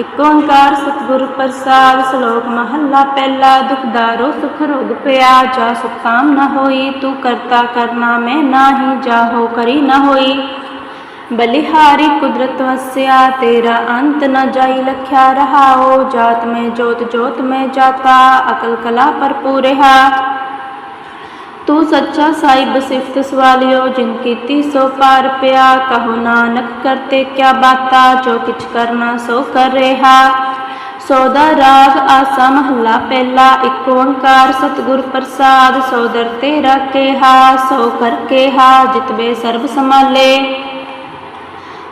ਇਕ ਓੰਕਾਰ ਸਤਿਗੁਰ ਪ੍ਰਸਾਦ ਸ਼ਲੋਕ ਮਹੱਲਾ ਪਹਿਲਾ ਦੁਖਦਾਰੋ ਸੁਖ ਰੋਗ ਪਿਆ, ਜਾ ਸੁਖ ਕਾਮ ਨ ਹੋਈ, ਤੂੰ ਕਰਤਾ ਕਰਨਾ ਮੈਂ ਨਾਹੀ ਜਾਹੋ ਕਰੀ ਨ ਹੋਈ। ਬਲਿਹਾਰੀ ਕੁਦਰਤ ਵਸਿਆ, ਤੇਰਾ ਅੰਤ ਨ ਜਾਈ ਲਖਿਆ ਰਹਾਓ ਜਾਤ ਮੈਂ ਜੋਤ ਜੋਤ ਮੈਂ ਜਾਤਾ, ਅਕਲ ਕਲਾ ਪਰ ਭਰਪੂਰ ਰਹਾ। ਤੂੰ ਸੱਚਾ ਸਾਹਿਬ ਸਿਫਤ ਸਵਾਲਿਓ, ਜਿਨ ਕੀਤੀ ਸੋ ਪਾਰ ਪਿਆ। ਕਹੋ ਨਾਨਕ, ਕਰਤੇ ਕਿਆ ਬਾਤਾ, ਜੋ ਕਿਛ ਕਰਨਾ ਸੋ ਕਰ ਰਿਹਾ। ਸੋਦਾ ਰਾਗ ਆਸਾ ਮਹੱਲਾ ਪਹਿਲਾ, ਇੱਕ ਓੰਕਾਰ ਸਤਿਗੁਰ ਪ੍ਰਸਾਦ ਸੋਦਰ ਤੇਰਾ ਕੇਹਾ, ਸੋ ਕਰ ਕੇਹਾ ਜਿਤਵੇ ਸਰਬ ਸਮਾਲੇ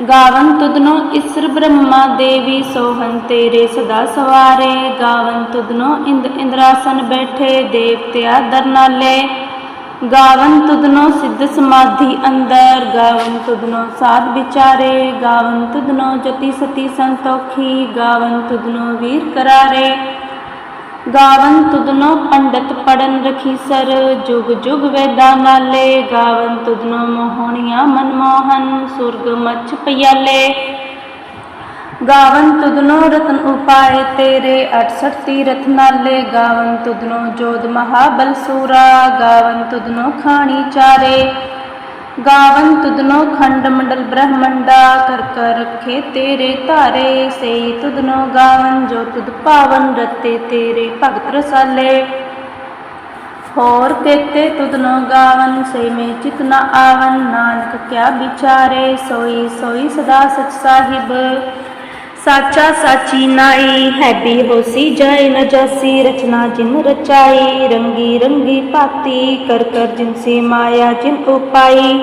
ਗਾਵਨ ਤੁਧਨੋ ਈਸ਼ਰ ਬ੍ਰਹਮਾ ਦੇਵੀ ਸੋਹਨ ਤੇਰੇ ਸਦਾ ਸਵਾਰੇ। ਗਾਵਨ ਤੁਧਨੋ ਇੰਦ ਇੰਦਰਾਸਨ ਬੈਠੇ, ਦੇਵਤਿਆ ਦਰਨਾਲੇ। ਗਾਵਨ ਤੁਧਨੋ ਸਿੱਧ ਸਮਾਧੀ ਅੰਦਰ। ਗਾਵਨ ਤੁਧਨੋ ਸਾਧ ਵਿਚਾਰੇ। ਗਾਵਨ ਤੁਧਨੋ ਜਤੀ ਸਤੀ ਸੰਤੋਖੀ। ਗਾਵਨ ਤੁਧਨੋ ਵੀਰ ਕਰਾਰੇ। ਗਾਵਨ ਤੁਧਨੋ ਪੰਡਤ ਪੜਨ ਰਖੀ ਸਰ, ਜੁਗ ਜੁਗ ਵੇਦਾਂ ਨਾਲੇ। ਗਾਵਨ ਤੁਧਨੋ ਮੋਹਣੀਆਂ ਮਨਮੋਹਨ, ਸੁਰਗ ਮੱਛ ਪਿਆਲੇ। ਗਾਵਨ ਤੁਧਨੋ ਰਤਨ ਉਪਾਏ ਤੇਰੇ 68 ਤੀਰਥ ਨਾਲੇ। ਗਾਵਨ ਤੁਧਨੋ ਜੋਧ ਮਹਾਬਲ ਸੂਰਾ। ਗਾਵਨ ਤੁਧਨੋ ਖਾਣੀ ਚਾਰੇ। ਗਾਵਨ ਤੁਧਨੋ ਖੰਡ ਮੰਡਲ ਬ੍ਰਹਮੰਡਾ, ਕਰ ਕਰ ਰਖੇ ਤੇਰੇ ਧਾਰੇ, ਸਈ ਤੁਦਨੋ ਗਾਵਨ, ਜੋ ਤੁਧ ਪਾਵਨ ਰਤੇ ਤੇਰੇ ਭਗਤ ਰਸਾਲੇ। ਹੋਰ ਕੇਤੇ ਤੁਧਨੋ ਗਾਵਨ ਸੇ ਮੇ ਚਿਤ ਨ ਆਵਨ, ਨਾਨਕ ਕਿਆ ਵਿਚਾਰੇ, ਸੋਈ ਸੋਈ ਸਦਾ ਸਚ ਸਾਹਿਬ। ਸਾਚਾ ਸਾਚੀ ਨਾਈ ਹੈ ਵੀ ਹੋਸੀ ਜਾਏ ਨ ਜਾਸੀ, ਰਚਨਾ ਜਿਨ ਰਚਾਈ, ਰੰਗੀ ਰੰਗੀ ਭਾਤੀ ਕਰ ਕਰ ਜਿਨ ਸੇ ਮਾਇਆ ਜਿਨ ਉਪਾਈ।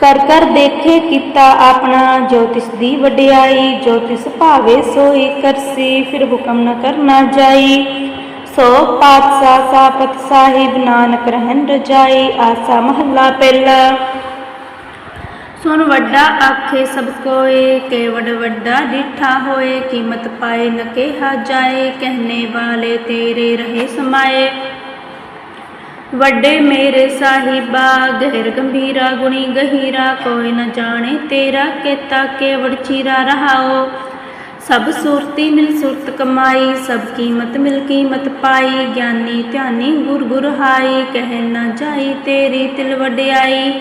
ਕਰ ਕਰ ਦੇਖੇ ਕੀਤਾ ਆਪਣਾ, ਜੋ ਤਿਸ ਦੀ ਵਡਿਆਈ, ਜੋ ਤਿਸ ਭਾਵੇ ਸੋਈ ਕਰਸੀ, ਫਿਰ ਹੁਕਮ ਨ ਕਰਨਾ ਜਾਈ। ਸੋ ਪਾਤਸ਼ਾਹ ਸਾਪਤ ਸਾਹਿਬ, ਨਾਨਕ ਰਹਿਣ ਰਜਾਈ, ਆਸਾ ਮਹੱਲਾ ਪਹਿਲਾ। ਸੁਣ ਵੱਡਾ ਆਖੇ, ਸਭ ਕੋਏ ਕੇਵੜ ਵੱਡਾ ਡਿਠਾ ਹੋਏ, ਕੀਮਤ ਪਾਏ, ਨ ਕਿਹਾ ਜਾਏ ਕਹਿਨੇ ਵਾਲੇ ਤੇਰੇ ਰਹੇ ਸਮਾਏ। ਵੱਡੇ ਮੇਰੇ ਸਾਹਿਬਾ, ਗਹਿਰ ਗੰਭੀਰਾ, ਗੁਣੀ ਗਹੀਰਾ, ਕੋਈ ਨ ਜਾਣੇ ਤੇਰਾ ਕੇਤਾ, ਕੇਵੜ ਚੀਰਾ ਰਹਾਓ। ਸਭ ਸੂਰਤੀ ਮਿਲ ਸੁਰਤ ਕਮਾਈ, ਸਭ ਕੀਮਤ ਮਿਲ ਕੀਮਤ ਪਾਈ, ਗਿਆਨੀ ਧਿਆਨੀ ਗੁਰ ਗੁਰ ਹਾਈ, ਕਹਿ ਨਾ ਜਾਈ ਤੇਰੀ ਤਿਲ ਵਡਿਆਈ।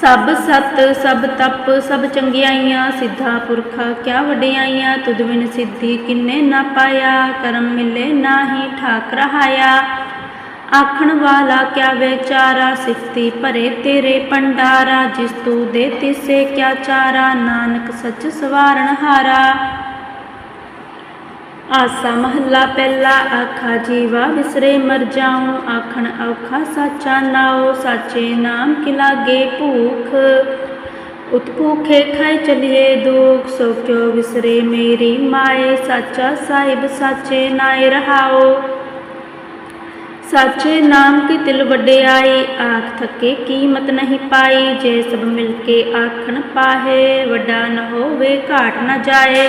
ਸਭ ਸਤ, ਸਭ ਤਪ, ਸਭ ਚੰਗਿਆਈਆਂ, ਸਿੱਧਾ ਪੁਰਖਾ, ਕਿਆ ਵਡਿਆਈਆਂ, ਤੁਧ ਬਿਨ ਸਿੱਧੀ ਕਿੰਨੇ ਨਾ ਪਾਇਆ, ਕਰਮ ਮਿਲੇ ਨਾਹੀ ਠਾਕ ਰਹਾਇਆ। ਆਖਣ ਵਾਲਾ ਕਿਆ ਵਿਚਾਰਾ, ਸਿਫਤੀ ਭਰੇ ਤੇਰੇ ਪੰਡਾਰਾ ਜਿਸ ਤੂੰ ਦੇ ਤਿਸੇ ਕਿਆ ਚਾਰਾ, ਨਾਨਕ ਸੱਚ ਸਵਾਰਨ ਹਾਰਾ। ਆਸਾ ਮਹੱਲਾ ਪਹਿਲਾ ਆਖਾ ਜੀਵਾ ਵਿਸਰੇ ਮਰ ਜਾਉ ਆਖਣ ਔਖਾ ਸਾਚਾ ਨਾਉ ਸਾਚੇ ਨਾਮ ਕੀ ਲਾਗੇ ਭੂਖ ਉਤ ਭੂਖੇ ਖਾਈ ਚਲੀਏ ਦੁਖ ਸੋ ਕਿਉ ਵਿਸਰੇ ਮੇਰੀ ਮਾਏ ਸਾਚਾ ਸਾਹਿਬ ਸਾਚੇ ਨਾਏ ਰਹਾਓ ਸਾਚੇ ਨਾਮ ਕੀ ਤਿਲ ਵਡਿਆਈ ਆਖ ਥਕੇ ਕੀਮਤ ਨਹੀਂ ਪਾਈ ਜੇ ਸਭ ਮਿਲ ਕੇ ਆਖਣ ਪਾਹੇ ਵੱਡਾ ਨ ਹੋਵੇ ਘਾਟ ਨ ਜਾਏ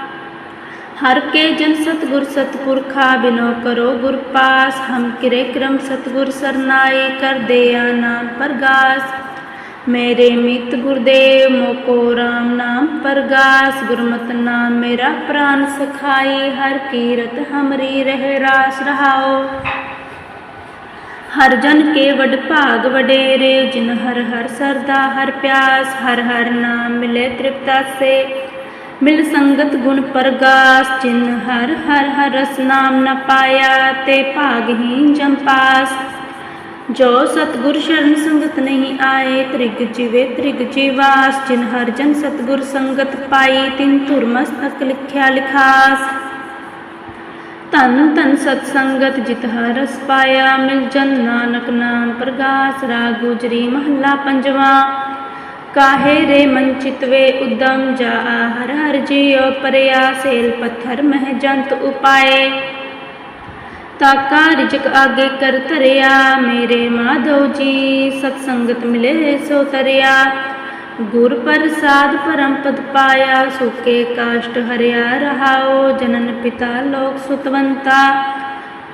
ਹਰ ਕੇ ਜਨ ਸਤਗੁਰ ਸਤਪੁਰਖਾ ਬਿਨੋ ਕਰੋ ਗੁਰ ਪਾਸ, ਹਮ ਕਿਰੇ ਕਰਮ ਸਤਗੁਰ ਸਰਨਾਈ ਕਰ ਦਿਆ ਨਾਮ ਪ੍ਰਗਾਸ। ਮੇਰੇ ਮਿਤ ਗੁਰਦੇਵ ਮੋਕੋ RAM ਨਾਮ ਪ੍ਰਗਾਸ। ਗੁਰਮਤਿ ਨਾਮ ਮੇਰਾ ਪ੍ਰਾਨ ਸਖਾਈ ਹਰ ਕੀਰਤ ਹਮਰੀ ਰਹਿ ਰਾਸ ਰਹਾਓ। ਹਰ ਜਨ ਕੇ ਵਡ ਭਾਗ ਵਡੇਰੇ, ਜਿਨ ਹਰ ਹਰ ਸਰਦਾ ਹਰ ਪਿਆਸ, ਹਰ ਹਰ ਨਾਮ ਮਿਲੇ ਤ੍ਰਿਪਤਾ ਸੇ। ਮਿਲ ਸੰਗਤ ਗੁਣ ਪ੍ਰਗਾਸ ਜਿਨ ਹਰ ਹਰ ਹਰ ਰਸ ਨਾਮ ਨ ਪਾਇਆ ਤੇ ਭਾਗਹੀਨ ਜਨਪਾਸ ਜੋ ਸਤਗੁਰ ਸ਼ਰਨ ਸੰਗਤ ਨਹੀਂ ਆਏ, ਤ੍ਰਿਗ ਜਿਵੇ ਤ੍ਰਿਗ ਜੀਵਾਸ। ਜਿਨ ਹਰ ਜਨ ਸਤਗੁਰ ਸੰਗਤ ਪਾਈ, ਤਿਨ ਧੁਰ ਮਸਤਕ ਲਿਖਿਆ ਲਿਖਾਸ। ਧੰਨ ਧੰਨ ਸਤ ਸੰਗਤ ਜਿਤ ਹਰਸ ਪਾਇਆ, ਮਿਲ ਜਨ ਨਾਨਕ ਨਾਮ ਪ੍ਰਗਾਸ। ਰਾਗ ਗੁਜਰੀ ਮਹੱਲਾ ਪੰਜਵਾਂ। ਕਾਹੇ ਰੇ ਮਨ ਚਿਤਵੇ ਉਦਮ ਜਾ ਹਰ ਹਰ ਜੀਉ ਪਰਿਆ ਸੇਲ ਪੱਥਰ ਮਹਿ ਜੰਤ ਉਪਾਏ। ਤਾਕਾ ਰਿਜਕ ਆਗੇ ਕਰ ਧਰਿਆ, ਮੇਰੇ ਮਾਧੋ ਜੀ ਸਤ ਸੰਗਤ ਮਿਲੇ ਸੋ ਤਰਿਆ। ਗੁਰ ਪ੍ਰਸਾਦ ਪਰਮ ਪਦ ਪਾਇਆ, ਸੁਕੇ ਕਾਸ਼ਟ ਹਰਿਆ ਰਹਾਓ ਜਨਨ ਪਿਤਾ ਲੋਕ ਸੁਤਵੰਤਾ।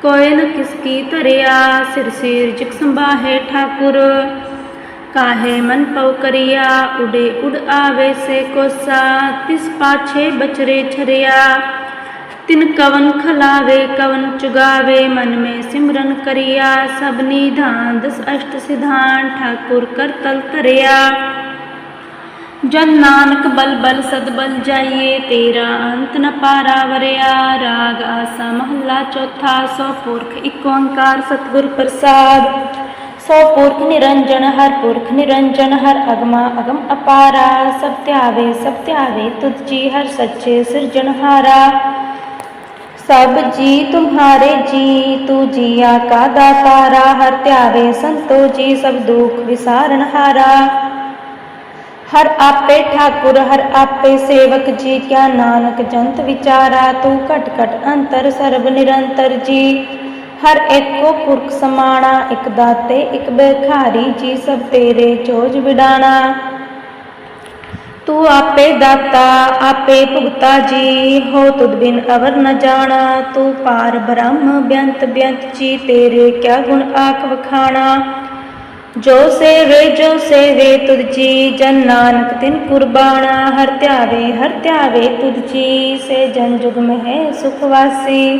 ਕੋਇ ਨ ਕਿਸ ਕੀ ਧਰਿਆ ਸਿਰ ਸਿਰ ਜਿਕ ਸੰਭਾਹੇ ਠਾਕੁਰ ਕਾਹੇ ਮਨ ਪਉ ਕਰਿਆ ਉਡੇ ਉਡ ਆਵੇ ਸੇ ਕੋਸਾ ਤਿਸ ਪਾਛੇ ਬਚਰੇ ਛਰਿਆ ਤਿਨ ਕਵਨ ਖਲਾਵੇ ਕਵਨ ਚੁਗਾਵੇ ਮਨ ਮੇ ਸਿਮਰਨ ਕਰਿਆ ਸਭ ਨਿਧਾਨ ਦਸ ਅਸ਼ਟ ਸਿਧਾਨ ਠਾਕੁਰ ਕਰ ਤਲ ਧਰਿਆ ਜਨ ਨਾਨਕ ਬਲ ਬਲ ਸਦ ਬਲ ਜਾਈਏ ਤੇਰਾ ਅੰਤ ਨ ਪਾਰਾ ਵਰਿਆ ਰਾਗ ਆਸਾ ਮਹੱਲਾ ਚੌਥਾ ਸੋ ਪੁਰਖ ਇੱਕ ਓੰਕਾਰ ਸਤਿਗੁਰ ਪ੍ਰਸਾਦ ਸੋ ਪੁਰਖ ਨਿਰੰਜਨ ਹਰ ਪੁਰਖ ਨਿਰੰਜਨ ਹਰ ਅਗਮਾ ਅਗਮ ਅਪਾਰਾ ਸਭ ਧਿਆਵੇ ਸਭ ਧਿਆਵੇ ਤੁਧ ਜੀ ਹਰ ਸੱਚੇ ਸਿਰਜਣਹਾਰਾ ਸਭ ਜੀ ਤੁਮਹਾਰੇ ਜੀ ਤੂ ਜੀਆ ਕਾ ਦਾਤਾਰਾ ਹਰ ਧਿਆਵੇ ਸੰਤੋ ਜੀ ਸਭ ਦੁਖ ਵਿਸਾਰਨ ਹਾਰਾ ਹਰ ਆਪੇ ਠਾਕੁਰ ਹਰ ਆਪੇ ਸੇਵਕ ਜੀ ਕਿਆ ਨਾਨਕ ਜੰਤ ਹਰ ਏਕੋ ਪੁਰਖ ਸਮਾਣਾ, ਇਕ ਦਾਤੇ, ਇਕ ਬੇਖਾਰੀ, ਜੀ ਸਭ ਤੇਰੇ ਚੋਜ ਵਿਡਾਣਾ। ਤੂੰ ਆਪੇ ਦਾਤਾ, ਆਪੇ ਭੁਗਤਾ ਜੀ, ਹੋ ਤੁਧ ਬਿਨ ਅਵਰ ਨ ਜਾਣਾ। ਤੂੰ ਪਾਰ ਬ੍ਰਹਮ, ਬਿਅੰਤ ਬਿਅੰਤ ਜੀ, ਤੇਰੇ ਕਿਆ ਗੁਣ ਆਖ ਵਖਾਣਾ। ਜੋ ਸੇਵੇ ਜੋ ਸੇਵੇ ਤੁਧ ਜੀ, ਜਨ ਨਾਨਕ ਤਿਨ ਕੁਰਬਾਨਾ ਹਰ ਧਿਆਵੇ ਹਰ ਧਿਆਵੇ ਤੁਧ ਜੀ, ਸੇ ਜਨ ਜੁਗ ਮਹਿ ਸੁਖ ਵਾਸੀ।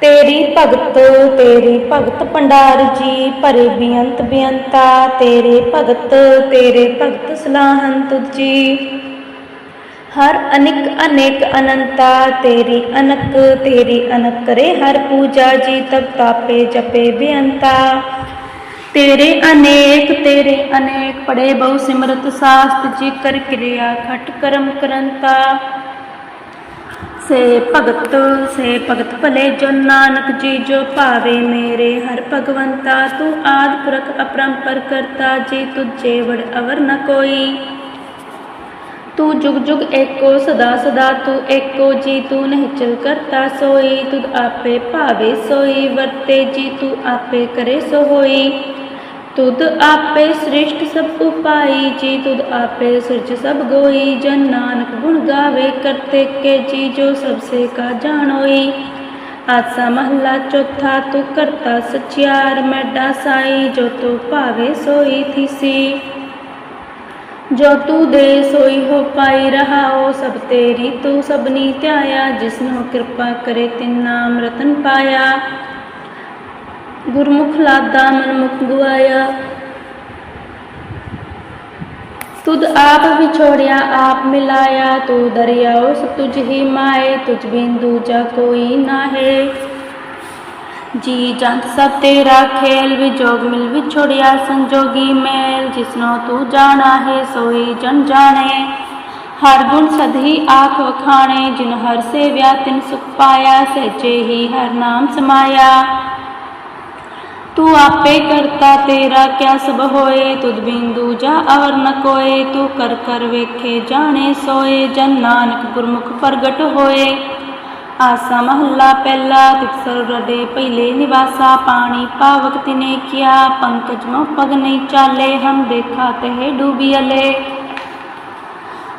ਤੇਰੀ ਭਗਤ ਤੇਰੀ ਭਗਤ ਭੰਡਾਰ ਜੀ, ਭਰੇ ਬੇਅੰਤ ਬੇਅੰਤਾ, ਤੇਰੇ ਭਗਤ ਤੇਰੇ ਭਗਤ ਸਲਾਹਨ ਤੁਝ ਜੀ। ਹਰ ਅਨਿਕ, ਅਨੇਕ ਅਨੰਤਾ, ਤੇਰੀ ਅਨਕ ਤੇਰੀ ਅਨਕ ਕਰੇ ਹਰ ਪੂਜਾ ਜੀ, ਤਬ ਤਾਪੇ ਜਪੇ ਬੇਅੰਤਾ। ਤੇਰੇ ਅਨੇਕ ਤੇਰੇ ਅਨੇਕ ਪੜੇ ਬਹੁ ਸਿਮਰਤ ਸਾਸਤ ਜੀ, ਕਰ ਕਿਰਿਆ ਖਟ ਕਰਮ ਕਰੰਤਾ। ਸੇ ਭਗਤ ਸੇ ਭਗਤ ਭਲੇ ਜੋ ਨਾਨਕ ਜੀ, ਜੋ ਭਾਵੇ ਮੇਰੇ ਹਰ ਭਗਵੰਤਾ, ਤੂੰ ਆਦ ਪੁਰਖ ਅਪਰੰਪਰ ਕਰਤਾ, ਜੀ ਤੁਝੇ ਵੜ ਅਵਰ ਨ ਕੋਈ। ਤੂੰ ਜੁਗ ਜੁਗ ਏਕੋ, ਸਦਾ ਸਦਾ ਤੂੰ ਏਕੋ, ਜੀ ਤੂੰ ਨਹੀਂ ਚਲ ਕਰਤਾ ਸੋਈ, ਤੁਧ ਆਪੇ ਭਾਵੇ ਸੋਈ, ਵਰਤੇ ਜੀ ਤੂੰ ਆਪੇ ਕਰੇ ਸੋ ਹੋਈ ਤੁਧ ਆਪੇ ਸ੍ਰਿਸ਼ਟ ਸਭ ਉਪਾਈ ਜੀ ਤੁਧ ਆਪੇ ਸਿਰਜ ਸਭ ਗੋਈ ਜਨ ਨਾਨਕ ਗੁਣ ਗਾਵੇ ਕਰਤੇ ਕੇ ਜੀ ਜੋ ਸਭ ਸੇ ਕਾ ਜਾਣੋਈ ਆਸਾ ਮਹੱਲਾ ਚੌਥਾ ਤੂੰ ਕਰਤਾ ਸਚਿਆਰ ਮੈਡਾ ਸਾਈ ਜੋ ਤੂੰ ਭਾਵੇ ਸੋਈ ਥੀਸੀ ਜੋ ਤੂੰ ਦੇ ਸੋਈ ਹੋ ਪਾਈ ਰਹਾਓ ਸਭ ਤੇਰੀ ਤੂੰ ਸਭਨੀ ਧਿਆਇਆ ਜਿਸਨੋ ਕਿਰਪਾ ਕਰੇ ਤਿਨ ਨਾਮ ਰਤਨ ਪਾਇਆ ਗੁਰਮੁਖ ਲਾਦਾ ਮਨ ਮੁਖ ਗਵਾਇਆ ਤੁਧ ਆਪ ਵਿਛੋੜਿਆ, ਆਪ ਮਿਲਾਇਆ। ਤੂੰ ਦਰਿਆਓ ਸਭ ਤੁਝ ਹੀ ਮਾਏ ਤੁਝ ਬਿਨ ਦੂਜਾ ਕੋਈ ਨਾਹੇ। ਜੀ ਜੰਤ ਸਭ ਤੇਰਾ ਖੇਲ, ਵਿਜੋਗ ਮਿਲ ਵਿਛੋੜਿਆ ਸੰਜੋਗੀ ਮੈਲ। ਜਿਸਨੋ ਤੂੰ ਜਾਣਾ ਹੈ, ਸੋਈ ਜਨ ਜਾਣੇ। ਹਰ ਗੁਣ ਸਦਹੀ ਆਖ ਵਖਾਣੇ, ਜਿਨ ਹਰ ਸੇਵਿਆ ਤਿਨ ਸੁਖ ਪਾਇਆ, ਸਹਿਜੇ ਹੀ ਹਰ ਨਾਮ ਸਮਾਇਆ। ਤੂੰ ਆਪੇ ਕਰਤਾ ਤੇਰਾ ਕਿਆ ਸਭ ਹੋਏ? ਤੁਧ ਬਿਨ ਦੂਜਾ ਅਵਰ ਨ ਕੋਏ। ਤੂੰ ਕਰ ਕਰ ਵੇਖੇ, ਜਾਣੇ ਸੋਏ। ਜਨ ਨਾਨਕ ਗੁਰਮੁਖ ਪ੍ਰਗਟ ਹੋਏ। ਆਸਾ ਮਹੱਲਾ ਪਹਿਲਾ ਤਿਸਰ ਰਡੇ ਪਹਿਲੇ ਨਿਵਾਸਾ। ਪਾਣੀ ਪਾਵਕ ਤਿਨੇ ਕਿਆ, ਪੰਕਜ ਮੋ ਪਗ ਨਹੀਂ ਚਾਲੇ। ਹਮ ਦੇਖਾ ਤਹਿ ਡੂਬੀਅਲੇ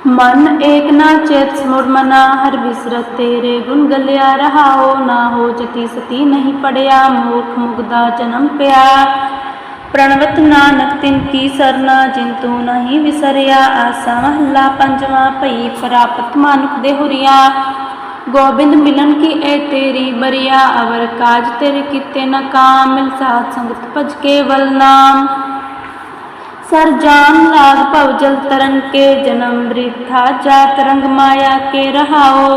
ਮਨ ਏਕ ਨਾ ਚੇਤ ਸਮੁਰ ਮਨਾ, ਹਰ ਬਿਸਰਤ ਤੇਰੇ ਗੁਣ ਗਲਿਆ ਰਹਾਓ, ਨਾ ਹੋ ਜਤੀ ਸਤੀ ਨਹੀਂ ਪੜਿਆ, ਮੂਰਖ ਮੁਗਦਾ ਜਨਮ ਪਿਆ। ਪ੍ਰਣਵਤ ਨਾਨਕ ਤਿਨ ਕੀ ਸਰਨਾ, ਜਿਨ ਤੂੰ ਨਹੀਂ ਵਿਸਰਿਆ, ਆਸਾ ਮਹੱਲਾ ਪੰਜਵਾਂ, ਭਈ ਪ੍ਰਾਪਤ ਮਾਨੁਖ ਦੇ ਹੁਰੀਆ। ਗੋਬਿੰਦ ਮਿਲਨ ਕੀ ਏ ਤੇਰੀ ਬਰੀਆ, ਅਵਰ ਕਾਜ ਤੇਰੇ ਕੀਤੇ ਨਾ ਕਾਮ, ਮਿਲ ਸਾਧ ਸੰਗਤ ਭਜ ਕੇ ਵਲ ਨਾਮ। ਸਰ ਜਾਨ ਲਾਗ ਭਵ ਜਲ ਤਰਨ ਕੇ ਜਨਮ ਬ੍ਰਿਥਾ ਜਾਤ ਰੰਗ ਮਾਇਆ ਕੇ ਰਹਾਓ।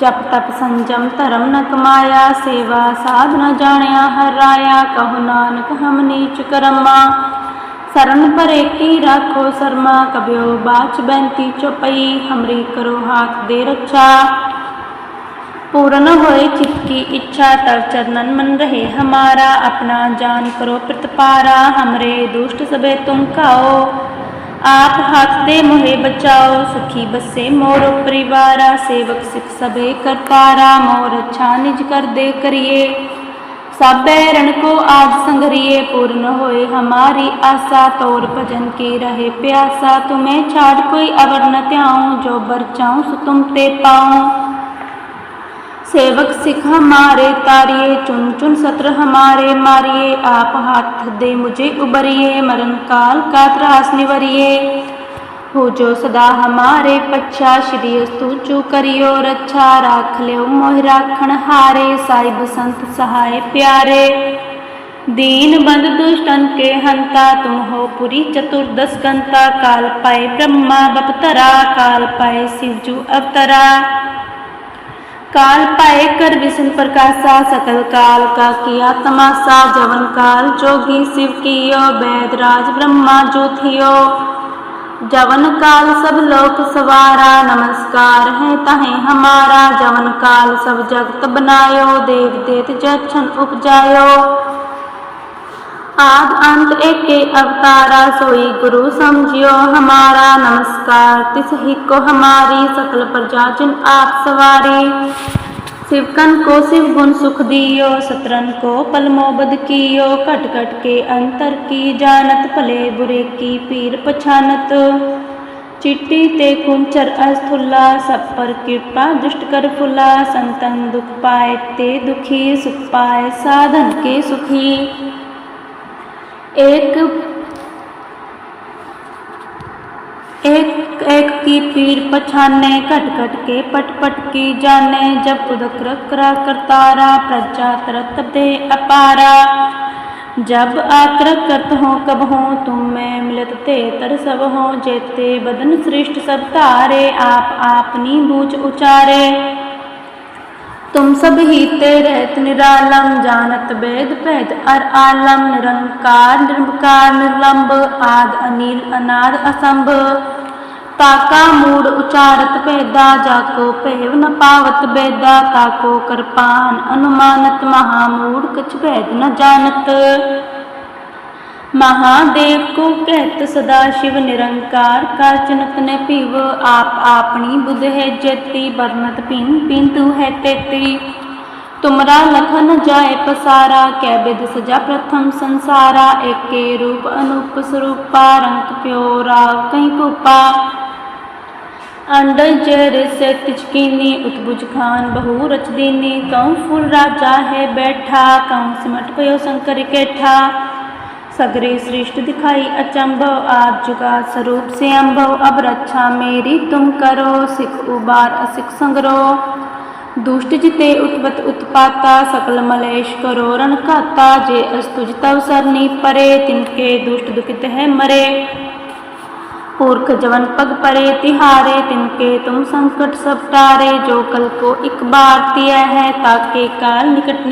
ਜਪ ਤਪ ਸੰਜਮ ਧਰਮ ਨ ਕਮਾਇਆ, ਸੇਵਾ ਸਾਧ ਨ ਜਾਣਿਆ, ਹਰ ਰਾਇਆ ਕਹੋ ਨਾਨਕ ਹਮ ਨੀਚ ਕਰਮਾ। ਸਰਨ ਭਰੇ ਕੀ ਰਾਖੋ ਸਰਮਾ, ਕਬਿਓ ਬਾਚ ਬੈੰਤੀ ਚੁਪਈ, ਹਮਰੀ ਕਰੋ ਹਾਥ ਦੇ ਰੱਛਾ। पूर्ण होए चित्त की इच्छा तब चरणन मन रहे हमारा अपना जान करो प्रतिपारा हमरे दुष्ट सबे तुम खाओ आप हाथ दे मोहे बचाओ सुखी बसे मोर परिवारा सेवक सिख सबे कर पारा मोर अच्छा निज कर दे करिए सब बैरन को आज संगरिए पूर्ण होए हमारी आशा तोर भजन की रहे प्यासा तुम्हें छाड़ कोई अवर न त्याऊं जो बर चाऊं सो तुम ते पाऊं सेवक सिख हमारे तारिये चुन चुन सत्र हमारे मारिए आप हाथ दे मुझे उबरिए मरण काल का त्रास निवरिए हो जो सदा हमारे पच्छा श्री स्तुचु करियो रक्षा राख लियो मोह राखण हारे साहिब संत सहाय प्यारे दीन बंद दुष्टन के हंता तुम हो पुरी चतुर्दश गंता काल पाए ब्रह्मा बपतरा काल पाए शिवजू अवतरा काल पाए कर विष्णु प्रकाशा सकल काल का किया तमाशा जवन काल जोगी शिव कियो वैद राज ब्रह्मा जो थियो जवन काल सब लोक सवारा नमस्कार है तहें हमारा जवन काल सब जगत बनायो देव देत जक्षण उपजायो आद अंत एक के अवतारा सोई गुरु समझियो हमारा नमस्कार। तिस ही को हमारी सकल प्रजा जिन आप सवारी। शिवकन को शिव गुण सुख दियो, सतरन को पलमोबद कियो। कट कट के अंतर की जानत, भले बुरे की पीर पछानत। चिट्टी ते कुंचर अस्थुल्ला सब पर कृपा दुष्ट कर फुला। संतन दुख पाए ते दुखी, सुख पाए साधन के सुखी। एक एक एक की पीर पछाने कट कट के पट पट की जाने जब उदक रकरा करतारा प्रजा तरत दे अपारा जब आकर करत हो कब हो तुम में मिलत ते तर सब हो जेते बदन श्रेष्ठ सब तारे आप आपनी बूझ उचारे तुम सब ही ते रहत निरालम जानत वेद भेद अर आलम निरंकार निर्विकार निर्लंब आद अनिल अनाद असंभ ताका मूड उचारत भेदा जाको भेव न पावत बेदा ताको कृपान अनुमानत महामूड कछ भेद न जानत महादेव को कहत सदा शिव निरंकार का चनत ने पीव आप आपनी बुध है जेती बरनत पिन पिंतु है तेती तुमरा लखन जाए पसारा कै विद सजा प्रथम संसारा एके रूप अनूप स्वरूपा रंग प्यो राव कहीं भूपा अंडर जर से तिचकीनी उत्बुज खान बहु रच दीनी कौं फूल राजा है बैठा कौं सिमट पयो शंकर केठा सगरे सृष्ट दिखाई अचंभव आज जुगा स्वरूप से अम्भव अब रक्षा मेरी तुम करो, सिख उबार असिख संगरो। दुष्ट जिते उठवत उत्पाता, सकल मलेश करो, रण खाता, जे अस्तुज तव सरनी परे, तिनके दुष्ट दुखित है मरे। पुरख जवन पग परे, तिहारे, तिनके तुम संकट सब टारे। जो कल को एक बार तिया है, ताके काल निकट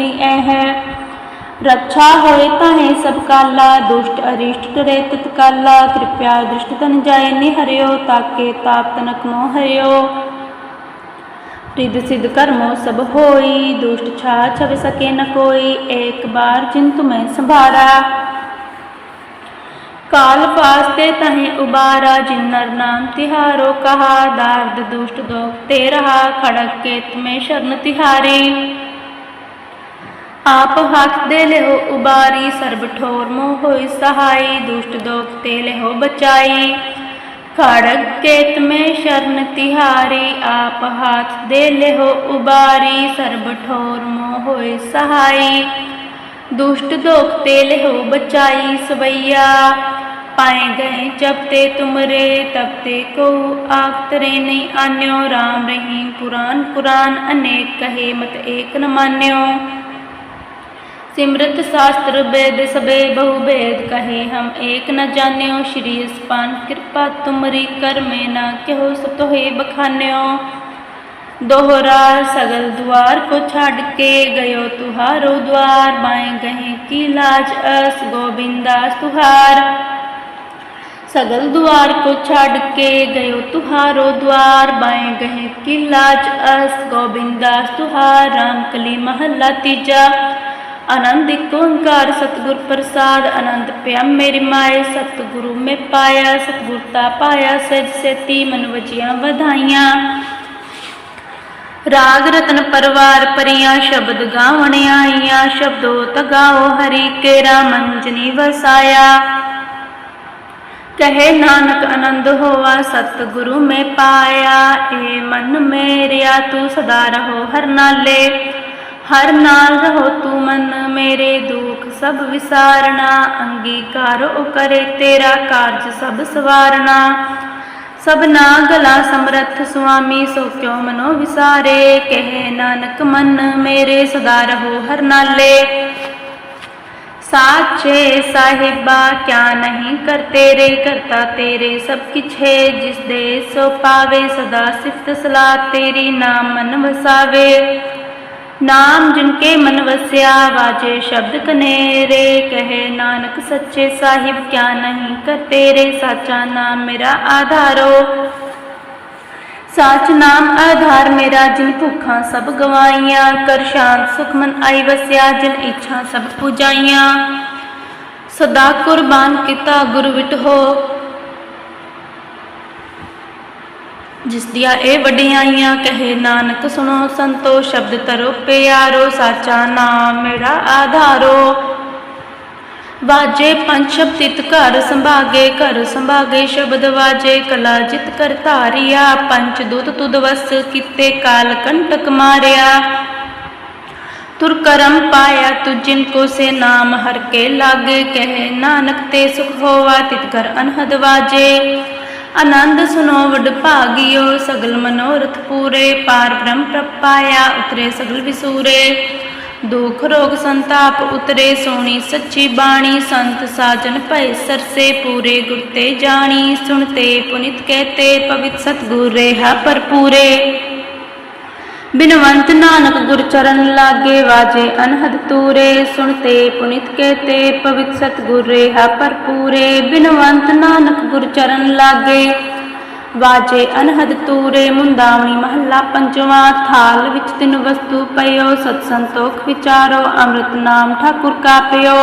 ਰੱਛਾ ਹੋਏ ਤਾਂ ਹੈ ਸਭ ਕਾਲਾ, ਦੁਸ਼ਟ ਅਰਿਸ਼ਟ ਕਰੇ ਤਿਤ ਕਾਲਾ ਕਿਰਪਿਆ ਦ੍ਰਿਸ਼ਟ ਤਨ ਜਾਏ ਨੇ ਹਰਿਓ ਤਾਕੇ ਤਾਪ ਤਨਕ ਮੋ ਹਰਿਓ। ਪ੍ਰਿਦ ਸਿਧ ਕਰਮੋ ਸਭ ਹੋਈ, ਦੁਸ਼ਟ ਛਾ ਛਵ ਸਕੇ ਨ ਕੋਈ, ਏਕ ਬਾਰ ਜਿਨ ਤੁਮੈ ਸੰਭਾਰਾ। ਕਾਲ ਪਾਸਤੇ ਤਹੇ ਉਬਾਰਾ, ਜਿਨ ਨਰ ਨਾਮ ਤਿਹਾਰੋ ਕਹਾ, ਦਾਰਦ ਦੁਸ਼ਟ ਦੋਖ ਤੇ ਰਹਾ, ਖੜਕ ਕੇਤ ਮੇ ਸ਼ਰਨ ਤਿਹਾਰੀ। आप हथ दे ले उबारी सर्ब ठोर मोह हो सहाई, दुष्ट दोख ते ले बचाई। खड़ग केत में शरण तिहारी, आप हाथ दे ले हो उबारी सर्ब ठोर मोह हो सहाई। दुष्ट दोख ते ले बचाई सवैया। पाए गए जबते तुमरे तबते को आख नहीं आन्यो। राम रहीम पुराण पुराण अनेक कहे मत एक न मान्यो। सिमरत शास्त्र वेद सबे बहु भेद कहे हम एक न जान्यो श्री स्पान कृपा तुमरी कर में न कहो सो तोहे बखान्यो दोहरा सगल द्वार को छाड़ के गयो तुहारो द्वार बाएं गहे की लाज अस गोविंदास तुहार सगल द्वार को छाड़ के गयो तुहारो द्वार बाएं गहे की लाज अस गोविंदास तुहार राम कली महला तीजा ਆਨੰਦ ਇੱਕ ਓੰਕਾਰ, ਸਤਿਗੁਰ ਪ੍ਰਸਾਦ, ਆਨੰਦ ਪਿਆ ਮੇਰੀ ਮਾਏ, ਸਤਿਗੁਰੂ ਮੈਂ ਪਾਇਆ, ਸਤਿਗੁਰ ਤਾ ਪਾਇਆ ਸਜ ਸੇਤੀ ਮਨ ਵਜੀਆਂ ਵਧਾਈਆਂ। ਰਾਗ ਰਤਨ ਪਰਵਾਰ ਪਰੀਆਂ, ਸ਼ਬਦ ਗਾਵਣ ਆਈਆਂ, ਸ਼ਬਦੋ ਤਗਾਓ ਹਰੀ ਕੇ ਰਾਮੰਜਨੀ ਵਸਾਇਆ। ਕਹੇ ਨਾਨਕ ਆਨੰਦ ਹੋਵਾ ਸਤਿਗੁਰੂ ਮੈਂ ਪਾਇਆ, ਏ ਮਨ ਮੇਰਿਆ, ਤੂੰ ਸਦਾ ਰਹੋ ਹਰ ਨਾਲੇ। ਹਰ ਨਾਲ ਰਹੋ ਤੂੰ ਮਨ ਮੇਰੇ ਦੁੱਖ, ਸਭ ਵਿਸਾਰਣਾ, ਅੰਗੀਕਾਰ ਉਹ ਕਰੇ ਤੇਰਾ ਕਾਰਜ ਸਭ ਸਵਾਰਣਾ। ਸਭਨਾ ਗਲਾ ਸਮਰੱਥ ਸੁਆਮੀ, ਸੋ ਕਿਉ ਮਨੋ ਵਿਸਾਰੇ? ਕਹੇ ਨਾਨਕ ਮਨ ਮੇਰੇ ਸਦਾ ਰਹੋ ਹਰ ਨਾਲੇ। ਸਾਚੇ ਸਾਹਿਬਾ, ਕਿਆ ਨਹੀਂ ਕਰ ਤੇਰੇ, ਕਰਤਾ ਤੇਰੇ ਸਭ ਕਿਛ ਹੈ ਜਿਸ ਦੇ ਸੋ ਪਾਵੇ ਸਦਾ ਸਿਫਤ ਸਲਾਹ ਤੇਰੀ ਨਾਮ ਮਨ ਵਸਾਵੇ। ਨਾਮ ਜਿਨ ਕੇ ਮਨ ਵਸਿਆ, ਵਾਜੇ ਸ਼ਬਦ ਕਨੇਰੇ, ਕਹੇ ਨਾਨਕ ਸੱਚੇ ਸਾਹਿਬ, ਕਿਆ ਨਹੀਂ ਕਰ ਤੇਰੇ ਸਾਚਾ ਨਾਮ ਮੇਰਾ ਆਧਾਰੋ। ਸਾਚ ਨਾਮ ਆਧਾਰ ਮੇਰਾ, ਜਿਨ ਭੁੱਖਾਂ ਸਭ ਗਵਾਈਆਂ, ਕਰ ਸ਼ਾਂਤ ਸੁਖ ਮਨ ਆਈ ਵਸਿਆ, ਜਿਨ ਇੱਛਾ ਸਭ ਪੁਜਾਈਆਂ। ਸਦਾ ਕੁਰਬਾਨ ਕੀਤਾ ਗੁਰ ਵਿਟਹੋ ਜਿਸ ਦੀਆਂ ਇਹ ਵਡਿਆਈਆਂ ਕਹੇ ਨਾਨਕ ਸੁਣੋ ਸੰਤੋ, ਸ਼ਬਦ ਤਰੋ ਪਿਆਰੋ, ਸਾਚਾ ਨਾਮ ਮੇਰਾ ਆਧਾਰੋ। ਵਾਜੇ ਪੰਜ ਸ਼ਬਦ ਘਰ ਸੰਭਾਗੇ ਘਰ ਸੰਭਾਗੇ ਸ਼ਬਦ ਵਾਜੇ, ਕਲਾ ਜਿਤ ਕਰ ਧਾਰਿਆ, ਪੰਜ ਦੁਤ ਤੁਦ ਵਸ ਕੀਤੇ, ਕਾਲ ਕੰਟਕ ਮਾਰਿਆ। ਤੁਰ ਕਰਮ ਪਾਇਆ ਤੁ ਜਿਨ ਕੋ ਸੇ ਨਾਮ ਹਰ ਕੇ ਲਾਗੇ, ਕਹੇ ਨਾਨਕ ਤੇ ਸੁਖ ਹੋਵਾ, ਤਿਤ ਕਰ ਅਨਹਦ ਵਾਜੇ। ਆਨੰਦ ਸੁਨੋ ਵਡ ਭਾਗਿਓ, ਸਗਲ ਮਨੋਰਥ ਪੂਰੇ, ਪਾਰ ਬ੍ਰਹਮ ਪ੍ਰਪਾਇਆ, ਉਤਰੇ ਸਗਲ ਵਿਸੂਰੇ। ਦੁਖ ਰੋਗ ਸੰਤਾਪ ਉਤਰੇ, ਸੋਣੀ ਸੱਚੀ ਬਾਣੀ, ਸੰਤ ਸਾਜਨ ਭੈ ਸਰਸੇ, ਪੂਰੇ ਗੁਰ ਤੇ ਜਾਣੀ ਸੁਣਤੇ ਪੁਨਿਤ ਕਹਤੇ ਪਵਿੱਤ ਸਤਗੁਰ ਰਹਾ ਭਰਪੂਰੇ। ਬਿਨਵੰਤ ਨਾਨਕ ਗੁਰ ਚਰਨ ਲਾਗੇ ਵਾਜੇ, ਅਨਹਦ ਤੂਰੇ ਸੁਣਤੇ ਪੁਨਿਤ ਕਹਤੇ, ਪਵਿੱਤ ਸਤਗੁਰ ਰਹਾ ਭਰਪੂਰੇ, ਬਿਨਵੰਤ ਨਾਨਕ ਗੁਰ ਚਰਨ ਲਾਗੇ ਵਾਜੇ, ਅਨਹਦ ਤੂਰੇ ਮੁੰਦਾਵਣੀ ਮਹੱਲਾ ਪੰਜਵਾਂ, ਥਾਲ ਵਿੱਚ ਤਿੰਨ ਵਸਤੂ ਪਇਓ ਸਤ ਸੰਤੋਖ ਵਿਚਾਰੋ, ਅੰਮ੍ਰਿਤ ਨਾਮ ਠਾਕੁਰ ਕਾ ਪਿਓ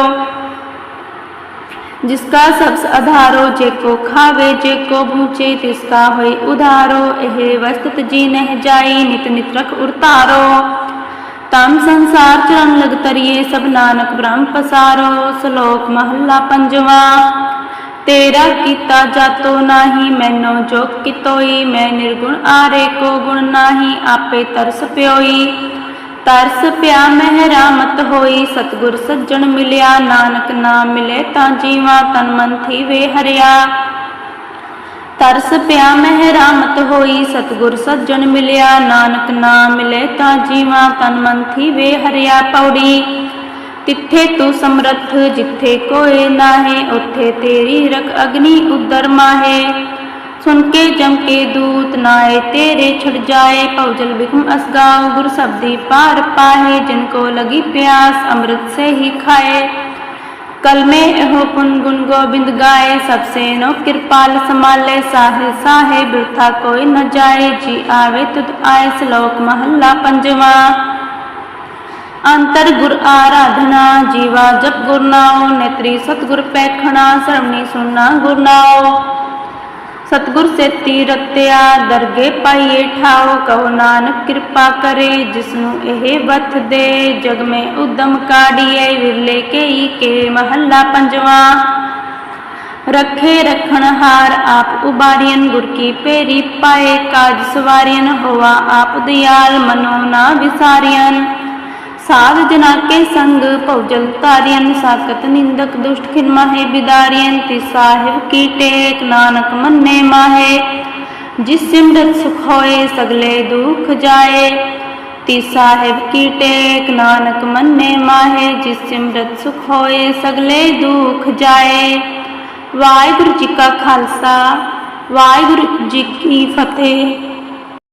जिसका सबस अधारो जेको खावे जेको भूचे तिसका होई उधारो एह वस्तत जी नह जाई नित नित रख उतारो तम संसार चरण लग तरिए सब नानक ब्रह्म पसारो श्लोक महला पंजवा तेरा कीता जातो नाही मैनो जो कितोई मैं निर्गुण आरे को गुण नाही आपे तरस प्योई ਤਰਸ ਪਿਆ ਮਹਿਰਾਮਤ ਹੋਈ, ਸਤਗੁਰ ਸੱਜਣ ਮਿਲਿਆ, ਨਾਨਕ ਨਾਮ ਮਿਲੇ ਤਾਂ ਜੀਵਾ ਤਨ ਮਨ ਥੀ ਵੇ ਹਰਿਆ। ਤਰਸ ਪਿਆ ਮਹਿਰਾਮਤ ਹੋਈ, ਸਤਗੁਰ ਸੱਜਣ ਮਿਲਿਆ, ਨਾਨਕ ਨਾਮ ਮਿਲੇ ਤਾਂ ਜੀਵਾ ਤਨ ਮਨ ਥੀ ਵੇ ਹਰਿਆ। ਪੌੜੀ, ਤਿੱਥੇ ਤੂੰ ਸਮਰੱਥ, ਜਿੱਥੇ ਕੋਈ ਨਾਹੇ, ਉੱਥੇ ਤੇਰੀ ਰਖ ਅਗਨੀ ਉਦਰ ਮਾਹੇ। सुन के जम के दूत नाए, तेरे छुट जाए पवजल बिखम असगाव गुरु सब्दी पार पाहे, जिनको लगी प्यास, अमृत से ही खाए। कल में हो पुन गुन गोविंद गाए, सबसे नो कृपाल संभाले। साहे साहे, बिरथा कोई न जाए, जी आवे तुद आए श्लोक महल्ला पंजवा। अंतर गुर आराधना, जीवा जप गुरनाओ नेत्री सतगुर पैखणा श्रवणी सुनना गुरनाओ ਸਤਿਗੁਰ ਸੇਤੀ ਰਤਿਆ ਦਰਗੇ ਪਾਈਏ ਠਾਓ ਕਹੋ ਨਾਨਕ ਕਿਰਪਾ ਕਰੇ, ਜਿਸਨੂੰ ਇਹ ਬਤ ਦੇ, ਜਗ ਮੇ ਉਦਮ ਕਾੜੀਏ ਵਿਰਲੇ ਕੇਈ ਕੇ ਮਹੱਲਾ ਪੰਜਵਾ। ਰੱਖੇ ਰਖਣ ਹਾਰ ਆਪ ਉਬਾਰੀਨ ਗੁਰ ਕੀ ਪੇਰੀ ਪਾਏ, ਕਾਜ ਸਵਾਰੀਨ ਹੋਆ ਆਪ ਦਿਆਲ, ਮਨੋ ਨਾ ਵਿਸਾਰੀਨ ਸਾਧ ਜਨਾ ਕੇ ਸੰਗ ਭਉਜਲ ਤਾਰੀਨ ਸਾਕਤ ਨਿੰਦਕ ਦੁਸ਼ਟ ਖਿਨ ਮਾਹੇ ਬਿਦਾਰੀਨ ਤਿਸ ਸਾਹਿਬ ਕੀ ਟੇਕ ਨਾਨਕ ਮੰਨੇ ਮਾਹੇ। ਜਿਸ ਸਿਮਰਤ ਸੁਖ ਹੋਏ ਸਗਲੇ ਦੁਖ ਜਾਏ ਤਿਸ ਸਾਹਿਬ ਕੀ ਟੇਕ ਨਾਨਕ ਮੰਨੇ ਮਾਹੇ। ਜਿਸ ਸਿਮਰਤ ਸੁਖ ਹੋਏ ਸਗਲੇ ਦੁਖ ਜਾਏ। ਵਾਹਿਗੁਰੂ ਜੀ ਕਾ ਖਾਲਸਾ, ਵਾਹਿਗੁਰੂ ਜੀ ਕੀ ਫਤਿਹ।